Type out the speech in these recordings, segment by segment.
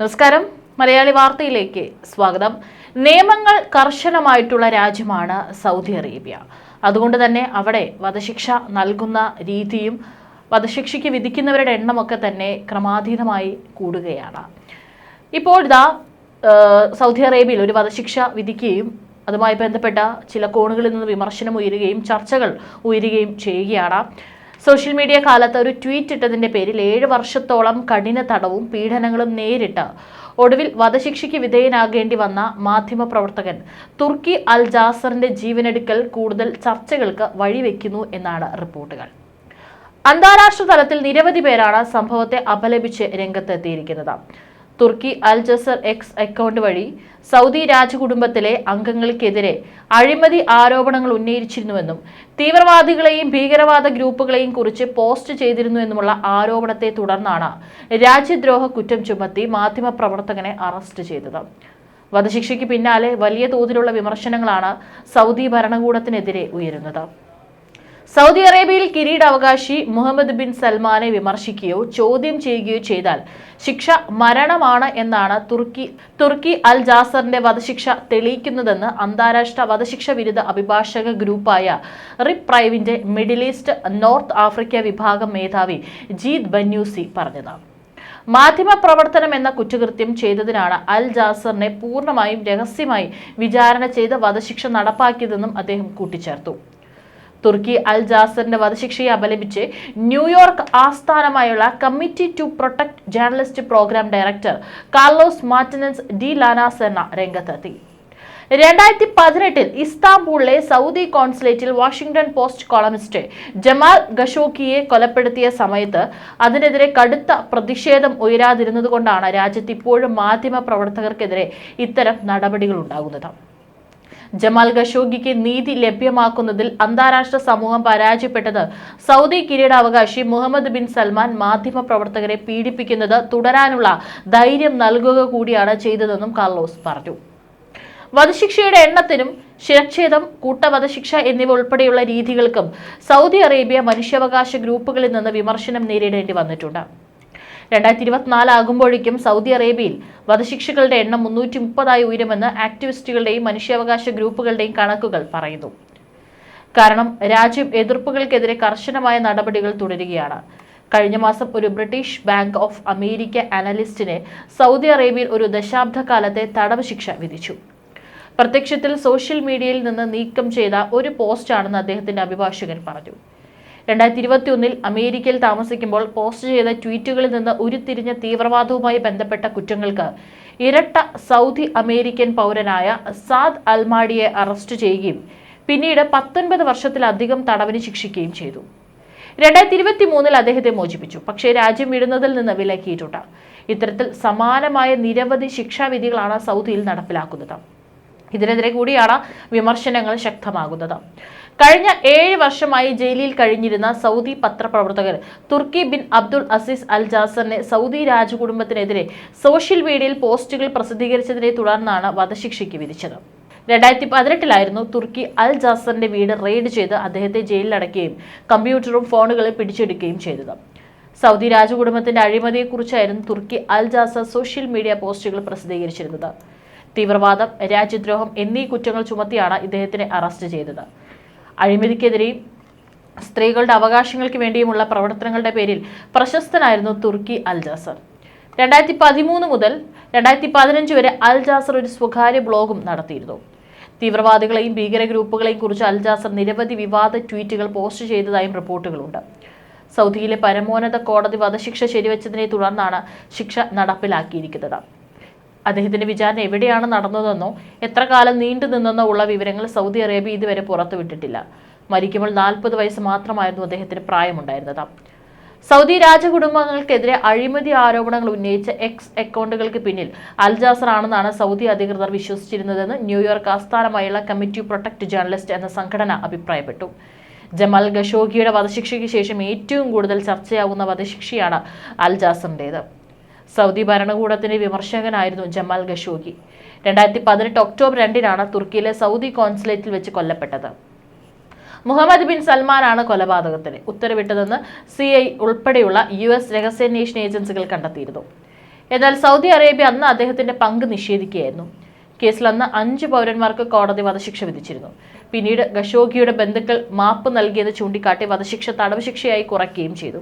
നമസ്കാരം. മലയാളി വാർത്തയിലേക്ക് സ്വാഗതം. നിയമങ്ങൾ കർശനമായിട്ടുള്ള രാജ്യമാണ് സൗദി അറേബ്യ. അതുകൊണ്ട് തന്നെ അവിടെ വധശിക്ഷ നൽകുന്ന രീതിയും വധശിക്ഷയ്ക്ക് വിധിക്കുന്നവരുടെ എണ്ണമൊക്കെ തന്നെ ക്രമാതീതമായി കൂടുകയാണ്. ഇപ്പോൾ ഇതാ സൗദി അറേബ്യയിൽ ഒരു വധശിക്ഷ വിധിക്കുകയും അതുമായി ബന്ധപ്പെട്ട ചില കോണുകളിൽ നിന്ന് വിമർശനം ഉയരുകയും ചർച്ചകൾ ഉയരുകയും ചെയ്യുകയാണ്. സോഷ്യൽ മീഡിയ കാലത്ത് ഒരു ട്വീറ്റ് ഇട്ടതിന്റെ പേരിൽ ഏഴ് വർഷത്തോളം കഠിന തടവും പീഡനങ്ങളും നേരിട്ട്. ഒടുവിൽ വധശിക്ഷയ്ക്ക് വിധേയനാകേണ്ടി വന്ന മാധ്യമപ്രവർത്തകൻ തുർക്കി അൽ ജാസറിന്റെ ജീവനെടുക്കൽ കൂടുതൽ ചർച്ചകൾക്ക് വഴിവെക്കുന്നു എന്നാണ് റിപ്പോർട്ടുകൾ. അന്താരാഷ്ട്ര തലത്തിൽ നിരവധി പേരാണ് സംഭവത്തെ അപലപിച്ച് രംഗത്തെത്തിയിരിക്കുന്നത്. Turki Al Jasser X account വഴി സൗദി രാജകുടുംബത്തിലെ അംഗങ്ങൾക്കെതിരെ അഴിമതി ആരോപണങ്ങൾ ഉന്നയിച്ചിരുന്നുവെന്നും തീവ്രവാദികളെയും ഭീകരവാദ ഗ്രൂപ്പുകളെയും കുറിച്ച് പോസ്റ്റ് ചെയ്തിരുന്നുവെന്നുമുള്ള ആരോപണത്തെ തുടർന്നാണ് രാജ്യദ്രോഹ കുറ്റം ചുമത്തി മാധ്യമപ്രവർത്തകനെ അറസ്റ്റ് ചെയ്തത്. വധശിക്ഷയ്ക്ക് പിന്നാലെ വലിയ തോതിലുള്ള വിമർശനങ്ങളാണ് സൗദി ഭരണകൂടത്തിനെതിരെ ഉയരുന്നത്. സൗദി അറേബ്യയിൽ കിരീടാവകാശി മുഹമ്മദ് ബിൻ സൽമാനെ വിമർശിക്കുകയോ ചോദ്യം ചെയ്യുകയോ ചെയ്താൽ ശിക്ഷ മരണമാണ് എന്നാണ് തുർക്കി തുർക്കി അൽ ജാസറിന്റെ വധശിക്ഷ തെളിയിക്കുന്നതെന്ന് അന്താരാഷ്ട്ര വധശിക്ഷ വിരുദ്ധ അഭിഭാഷക ഗ്രൂപ്പായ റിപ് പ്രൈവിന്റെ മിഡിൽ ഈസ്റ്റ് നോർത്ത് ആഫ്രിക്ക വിഭാഗം മേധാവി ജീത് ബന്യൂസി മാധ്യമ പ്രവർത്തനം എന്ന കുറ്റകൃത്യം ചെയ്തതിനാണ് അൽ ജാസറിനെ പൂർണമായും രഹസ്യമായി വിചാരണ ചെയ്ത് വധശിക്ഷ നടപ്പാക്കിയതെന്നും അദ്ദേഹം കൂട്ടിച്ചേർത്തു. തുർക്കി അൽ ജാസറിന്റെ വധശിക്ഷയെ അപലപിച്ച് ന്യൂയോർക്ക് ആസ്ഥാനമായുള്ള Committee to Protect Journalist program director Carlos Martinez de ലാനാസെന്ന രംഗത്തെത്തി. രണ്ടായിരത്തി പതിനെട്ടിൽ ഇസ്താംബൂളിലെ സൗദി കോൺസുലേറ്റിൽ വാഷിംഗ്ടൺ പോസ്റ്റ് കോളമിസ്റ്റ് ജമാൽ ഖഷോക്കിയെ കൊലപ്പെടുത്തിയ സമയത്ത് അതിനെതിരെ കടുത്ത പ്രതിഷേധം ഉയരാതിരുന്നതുകൊണ്ടാണ് രാജ്യത്ത് ഇപ്പോഴും മാധ്യമ പ്രവർത്തകർക്കെതിരെ ഇത്തരം നടപടികൾ ഉണ്ടാകുന്നത്. ജമാൽ ഖഷോഗിക്ക് നീതി ലഭ്യമാക്കുന്നതിൽ അന്താരാഷ്ട്ര സമൂഹം പരാജയപ്പെട്ടത് സൗദി കിരീടാവകാശി മുഹമ്മദ് ബിൻ സൽമാൻ മാധ്യമ പ്രവർത്തകരെ പീഡിപ്പിക്കുന്നത് തുടരാനുള്ള ധൈര്യം നൽകുക കൂടിയാണ് ചെയ്തതെന്നും കാർലോസ് പറഞ്ഞു. വധശിക്ഷയുടെ എണ്ണത്തിനും ശിരച്ഛേദം കൂട്ടവധശിക്ഷ എന്നിവ ഉൾപ്പെടെയുള്ള രീതികൾക്കും സൗദി അറേബ്യ മനുഷ്യാവകാശ ഗ്രൂപ്പുകളിൽ നിന്ന് വിമർശനം നേരിടേണ്ടി വന്നിട്ടുണ്ട്. രണ്ടായിരത്തി ഇരുപത്തിനാല് ആകുമ്പോഴേക്കും സൗദി അറേബ്യയിൽ വധശിക്ഷകളുടെ എണ്ണം മുന്നൂറ്റി മുപ്പതായി ഉയരുമെന്ന് ആക്ടിവിസ്റ്റുകളുടെയും മനുഷ്യാവകാശ ഗ്രൂപ്പുകളുടെയും കണക്കുകൾ പറയുന്നു. കാരണം രാജ്യം എതിർപ്പുകൾക്കെതിരെ കർശനമായ നടപടികൾ തുടരുകയാണ്. കഴിഞ്ഞ മാസം ഒരു ബ്രിട്ടീഷ് ബാങ്ക് ഓഫ് അമേരിക്ക അനലിസ്റ്റിനെ സൗദി അറേബ്യയിൽ ഒരു ദശാബ്ദക്കാലത്തെ തടവ് ശിക്ഷ വിധിച്ചു. പ്രത്യക്ഷത്തിൽ സോഷ്യൽ മീഡിയയിൽ നിന്ന് നീക്കം ചെയ്ത ഒരു പോസ്റ്റാണെന്ന് അദ്ദേഹത്തിന്റെ അഭിഭാഷകൻ പറഞ്ഞു. രണ്ടായിരത്തി ഇരുപത്തി ഒന്നിൽ അമേരിക്കയിൽ താമസിക്കുമ്പോൾ പോസ്റ്റ് ചെയ്ത ട്വീറ്റുകളിൽ നിന്ന് ഉരുത്തിരിഞ്ഞ തീവ്രവാദവുമായി ബന്ധപ്പെട്ട കുറ്റങ്ങൾക്ക് ഇരട്ട സൗദി അമേരിക്കൻ പൗരനായ സാദ് അൽമാഡിയെ അറസ്റ്റ് ചെയ്യുകയും പിന്നീട് പത്തൊൻപത് വർഷത്തിലധികം തടവിന് ശിക്ഷിക്കുകയും ചെയ്തു. രണ്ടായിരത്തി ഇരുപത്തി മൂന്നിൽ അദ്ദേഹത്തെ മോചിപ്പിച്ചു. പക്ഷേ രാജ്യം വിടുന്നതിൽ നിന്ന് വിലക്കിയിട്ടുണ്ട്. ഇത്തരത്തിൽ സമാനമായ നിരവധി ശിക്ഷാവിധികളാണ് സൗദിയിൽ നടപ്പിലാക്കുന്നത്. ഇതിനെതിരെ കൂടിയാണ് വിമർശനങ്ങൾ ശക്തമാകുന്നത്. കഴിഞ്ഞ ഏഴ് വർഷമായി ജയിലിൽ കഴിഞ്ഞിരുന്ന Saudi പത്രപ്രവർത്തകർ Turki bin Abdul Aziz Al ജാസറിനെ Saudi രാജകുടുംബത്തിനെതിരെ സോഷ്യൽ മീഡിയയിൽ പോസ്റ്റുകൾ പ്രസിദ്ധീകരിച്ചതിനെ തുടർന്നാണ് വധശിക്ഷയ്ക്ക് വിധിച്ചത്. രണ്ടായിരത്തി പതിനെട്ടിലായിരുന്നു തുർക്കി അൽ ജാസറിന്റെ വീട് റെയ്ഡ് ചെയ്ത് അദ്ദേഹത്തെ ജയിലിലടക്കുകയും കമ്പ്യൂട്ടറും ഫോണുകളും പിടിച്ചെടുക്കുകയും ചെയ്തത്. സൗദി രാജകുടുംബത്തിന്റെ അഴിമതിയെക്കുറിച്ചായിരുന്നു Turki al Jasser social media പോസ്റ്റുകൾ പ്രസിദ്ധീകരിച്ചിരുന്നത്. തീവ്രവാദം രാജ്യദ്രോഹം എന്നീ കുറ്റങ്ങൾ ചുമത്തിയാണ് ഇദ്ദേഹത്തിനെ അറസ്റ്റ് ചെയ്തത്. അഴിമതിക്കെതിരെയും സ്ത്രീകളുടെ അവകാശങ്ങൾക്ക് വേണ്ടിയുമുള്ള പ്രവർത്തനങ്ങളുടെ പേരിൽ പ്രശസ്തനായിരുന്നു തുർക്കി അൽ ജാസർ രണ്ടായിരത്തി പതിമൂന്ന് മുതൽ രണ്ടായിരത്തി പതിനഞ്ച് വരെ അൽ ജാസർ ഒരു സ്വകാര്യ ബ്ലോഗും നടത്തിയിരുന്നു. തീവ്രവാദികളെയും ഭീകര ഗ്രൂപ്പുകളെയും കുറിച്ച് അൽ ജാസർ നിരവധി വിവാദ ട്വീറ്റുകൾ പോസ്റ്റ് ചെയ്തതായും റിപ്പോർട്ടുകളുണ്ട്. സൗദിയിലെ പരമോന്നത കോടതി വധശിക്ഷ ശരിവെച്ചതിനെ തുടർന്നാണ് ശിക്ഷ നടപ്പിലാക്കിയിരിക്കുന്നത്. അദ്ദേഹത്തിന്റെ വിചാരണ എവിടെയാണ് നടന്നതെന്നോ എത്ര കാലം നീണ്ടു നിന്നെന്നോ ഉള്ള വിവരങ്ങൾ സൗദി അറേബ്യ ഇതുവരെ പുറത്തുവിട്ടിട്ടില്ല. മരിക്കുമ്പോൾ നാൽപ്പത് വയസ്സ് മാത്രമായിരുന്നു അദ്ദേഹത്തിന് പ്രായമുണ്ടായിരുന്നത്. സൗദി രാജകുടുംബങ്ങൾക്കെതിരെ അഴിമതി ആരോപണങ്ങൾ ഉന്നയിച്ച എക്സ് അക്കൗണ്ടുകൾക്ക് പിന്നിൽ അൽജാസർ ആണെന്നാണ് സൗദി അധികൃതർ വിശ്വസിച്ചിരുന്നതെന്ന് ന്യൂയോർക്ക് ആസ്ഥാനമായുള്ള കമ്മിറ്റി പ്രൊട്ടക്ട് ജേർണലിസ്റ്റ് എന്ന സംഘടന അഭിപ്രായപ്പെട്ടു. ജമാൽ ഖഷോഗിയുടെ വധശിക്ഷയ്ക്ക് ശേഷം ഏറ്റവും കൂടുതൽ ചർച്ചയാവുന്ന വധശിക്ഷയാണ് അൽ ജാസറിന്റേത് സൗദി ഭരണകൂടത്തിന്റെ വിമർശകനായിരുന്നു ജമാൽ ഖഷോഗി. രണ്ടായിരത്തി പതിനെട്ട് ഒക്ടോബർ രണ്ടിനാണ് തുർക്കിയിലെ സൗദി കോൺസുലേറ്റിൽ വെച്ച് കൊല്ലപ്പെട്ടത്. മുഹമ്മദ് ബിൻ സൽമാനാണ് കൊലപാതകത്തിന് ഉത്തരവിട്ടതെന്ന് സി ഐ ഉൾപ്പെടെയുള്ള യു എസ് രഹസ്യാന്വേഷണ ഏജൻസികൾ കണ്ടെത്തിയിരുന്നു. എന്നാൽ സൗദി അറേബ്യ അന്ന് അദ്ദേഹത്തിന്റെ പങ്ക് നിഷേധിക്കുകയായിരുന്നു. കേസിൽ അന്ന് അഞ്ച് പൗരന്മാർക്ക് കോടതി വധശിക്ഷ വിധിച്ചിരുന്നു. പിന്നീട് ഖഷോഗിയുടെ ബന്ധുക്കൾ മാപ്പ് നൽകിയത് ചൂണ്ടിക്കാട്ടി വധശിക്ഷ തടവ് ശിക്ഷയായി കുറയ്ക്കുകയും ചെയ്തു.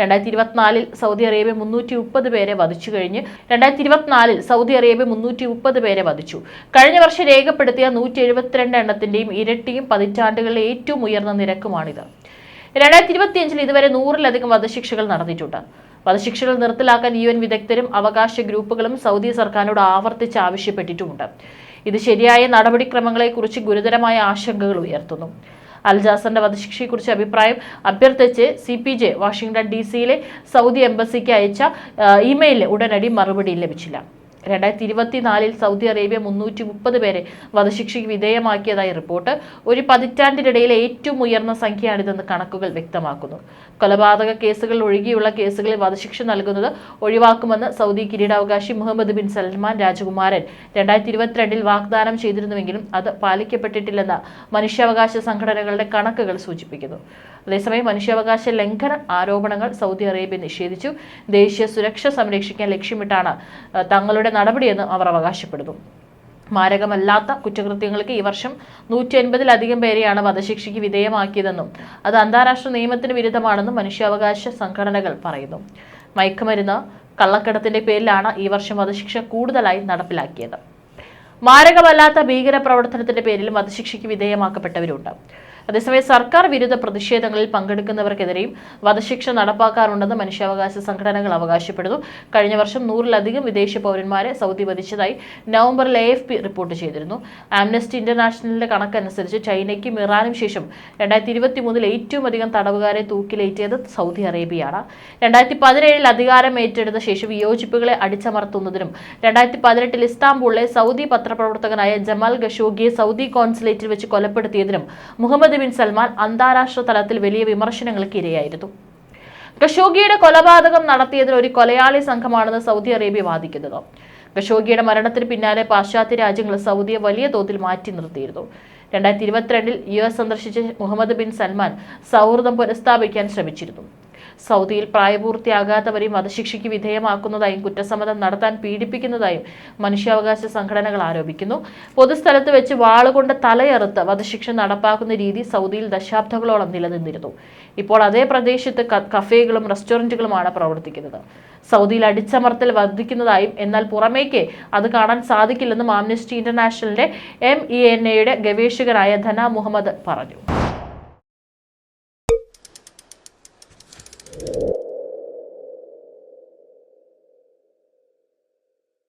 രണ്ടായിരത്തി ഇരുപത്തിനാലിൽ സൗദി അറേബ്യ മുന്നൂറ്റി മുപ്പത് പേരെ വധിച്ചു കഴിഞ്ഞ് രണ്ടായിരത്തി ഇരുപത്തിനാലിൽ സൗദി അറേബ്യ മുന്നൂറ്റി മുപ്പത് പേരെ വധിച്ചു. കഴിഞ്ഞ വർഷം രേഖപ്പെടുത്തിയ നൂറ്റി എഴുപത്തിരണ്ട് എണ്ണത്തിന്റെയും ഇരട്ടിയും പതിറ്റാണ്ടുകളിലെ ഏറ്റവും ഉയർന്ന നിരക്കുമാണിത്. രണ്ടായിരത്തി ഇരുപത്തിയഞ്ചിൽ ഇതുവരെ നൂറിലധികം വധശിക്ഷകൾ നടന്നിട്ടുണ്ട്. വധശിക്ഷകൾ നിർത്തലാക്കാൻ യു എൻ വിദഗ്ധരും അവകാശ ഗ്രൂപ്പുകളും സൗദി സർക്കാരിനോട് ആവർത്തിച്ച് ആവശ്യപ്പെട്ടിട്ടുമുണ്ട്. ഇത് ശരിയായ നടപടിക്രമങ്ങളെക്കുറിച്ച് ഗുരുതരമായ ആശങ്കകൾ ഉയർത്തുന്നു. അൽജാസറിന്റെ വധശിക്ഷയെക്കുറിച്ച് അഭിപ്രായം അഭ്യർത്ഥിച്ച് C P J Washington D സിയിലെ സൗദി എംബസിക്ക് അയച്ച ഇമെയിലിന് ഉടനടി മറുപടി ലഭിച്ചില്ല. രണ്ടായിരത്തി ഇരുപത്തിനാലിൽ സൗദി അറേബ്യ മുന്നൂറ്റി മുപ്പത് പേരെ വധശിക്ഷയ്ക്ക് വിധേയമാക്കിയതായി റിപ്പോർട്ട്. ഒരു പതിറ്റാണ്ടിനിടയിലെ ഏറ്റവും ഉയർന്ന സംഖ്യയാണിതെന്ന് കണക്കുകൾ വ്യക്തമാക്കുന്നു. കൊലപാതക കേസുകൾ ഒഴികെയുള്ള കേസുകളിൽ വധശിക്ഷ നൽകുന്നത് ഒഴിവാക്കുമെന്ന് സൗദി കിരീടാവകാശി മുഹമ്മദ് ബിൻ സൽമാൻ രാജകുമാരൻ രണ്ടായിരത്തി ഇരുപത്തിരണ്ടിൽ വാഗ്ദാനം ചെയ്തിരുന്നുവെങ്കിലും അത് പാലിക്കപ്പെട്ടിട്ടില്ലെന്ന് മനുഷ്യാവകാശ സംഘടനകളുടെ കണക്കുകൾ സൂചിപ്പിക്കുന്നു. അതേസമയം മനുഷ്യാവകാശ ലംഘന ആരോപണങ്ങൾ സൗദി അറേബ്യ നിഷേധിച്ചു. ദേശീയ സുരക്ഷ സംരക്ഷിക്കാൻ ലക്ഷ്യമിട്ടാണ് തങ്ങളുടെ നടപടിയെന്ന് അവർ അവകാശപ്പെടുന്നു. മാരകമല്ലാത്ത കുറ്റകൃത്യങ്ങൾക്ക് ഈ വർഷം നൂറ്റി അൻപതിലധികം പേരെയാണ് വധശിക്ഷയ്ക്ക് വിധേയമാക്കിയതെന്നും അത് അന്താരാഷ്ട്ര നിയമത്തിന് വിരുദ്ധമാണെന്നും മനുഷ്യാവകാശ സംഘടനകൾ പറയുന്നു. മയക്കുമരുന്ന് കള്ളക്കടത്തിന്റെ പേരിലാണ് ഈ വർഷം വധശിക്ഷ കൂടുതലായി നടപ്പിലാക്കിയത്. മാരകമല്ലാത്ത ഭീകര പ്രവർത്തനത്തിന്റെ പേരിൽ വധശിക്ഷയ്ക്ക് വിധേയമാക്കപ്പെട്ടവരുണ്ട്. അതേസമയം സർക്കാർ വിരുദ്ധ പ്രതിഷേധങ്ങളിൽ പങ്കെടുക്കുന്നവർക്കെതിരെയും വധശിക്ഷ നടപ്പാക്കാറുണ്ടെന്ന് മനുഷ്യാവകാശ സംഘടനകൾ അവകാശപ്പെടുന്നു. കഴിഞ്ഞ വർഷം നൂറിലധികം വിദേശ പൗരന്മാരെ സൗദി വധിച്ചതായി നവംബറിൽ എ എഫ് പി റിപ്പോർട്ട് ചെയ്തിരുന്നു. ആംനസ്റ്റി ഇന്റർനാഷണലിന്റെ കണക്കനുസരിച്ച് ചൈനയ്ക്കും ഇറാനും ശേഷം രണ്ടായിരത്തി ഇരുപത്തി മൂന്നിൽ ഏറ്റവും അധികം തടവുകാരെ തൂക്കിലേറ്റിയത് സൗദി അറേബ്യയാണ്. രണ്ടായിരത്തി പതിനേഴിൽ അധികാരം ഏറ്റെടുത്ത ശേഷം വിയോജിപ്പുകളെ അടിച്ചമർത്തുന്നതിനും രണ്ടായിരത്തി പതിനെട്ടിൽ ഇസ്താംബൂളിലെ സൗദി പത്രപ്രവർത്തകനായ ജമാൽ ഖഷോഗിയെ സൗദി കോൺസുലേറ്റിൽ വെച്ച് കൊലപ്പെടുത്തിയതിനും മുഹമ്മദ് ബിൻ സൽമാൻ അന്താരാഷ്ട്ര തലത്തിൽ വലിയ വിമർശനങ്ങൾക്ക് ഇരയായിരുന്നു. ഖഷോഗിയുടെ കൊലപാതകം നടത്തിയതിൽ ഒരു കൊലയാളി സംഘമാണെന്ന് സൗദി അറേബ്യ വാദിക്കുന്നത്. ഖഷോഗിയുടെ മരണത്തിന് പിന്നാലെ പാശ്ചാത്യ രാജ്യങ്ങൾ സൗദിയെ വലിയ തോതിൽ മാറ്റി നിർത്തിയിരുന്നു. രണ്ടായിരത്തി ഇരുപത്തിരണ്ടിൽ യു എസ് സന്ദർശിച്ച മുഹമ്മദ് ബിൻ സൽമാൻ സൗഹൃദം പുനഃസ്ഥാപിക്കാൻ ശ്രമിച്ചിരുന്നു. സൗദിയിൽ പ്രായപൂർത്തിയാകാത്തവരെയും വധശിക്ഷയ്ക്ക് വിധേയമാക്കുന്നതായും കുറ്റസമ്മതം നടത്താൻ പീഡിപ്പിക്കുന്നതായും മനുഷ്യാവകാശ സംഘടനകൾ ആരോപിക്കുന്നു. പൊതുസ്ഥലത്ത് വെച്ച് വാളുകൊണ്ട് തലയറുത്ത് വധശിക്ഷ നടപ്പാക്കുന്ന രീതി സൗദിയിൽ ദശാബ്ദങ്ങളോളം നിലനിന്നിരുന്നു. ഇപ്പോൾ അതേ പ്രദേശത്ത് കഫേകളും റെസ്റ്റോറന്റുകളുമാണ് പ്രവർത്തിക്കുന്നത്. സൗദിയിൽ അടിച്ചമർത്തൽ വർദ്ധിക്കുന്നതായും എന്നാൽ പുറമേക്ക് അത് കാണാൻ സാധിക്കില്ലെന്നും ആംനസ്റ്റി ഇന്റർനാഷണലിന്റെ എം ഇ എൻ എയുടെ ഗവേഷകനായ ധന മുഹമ്മദ് പറഞ്ഞു.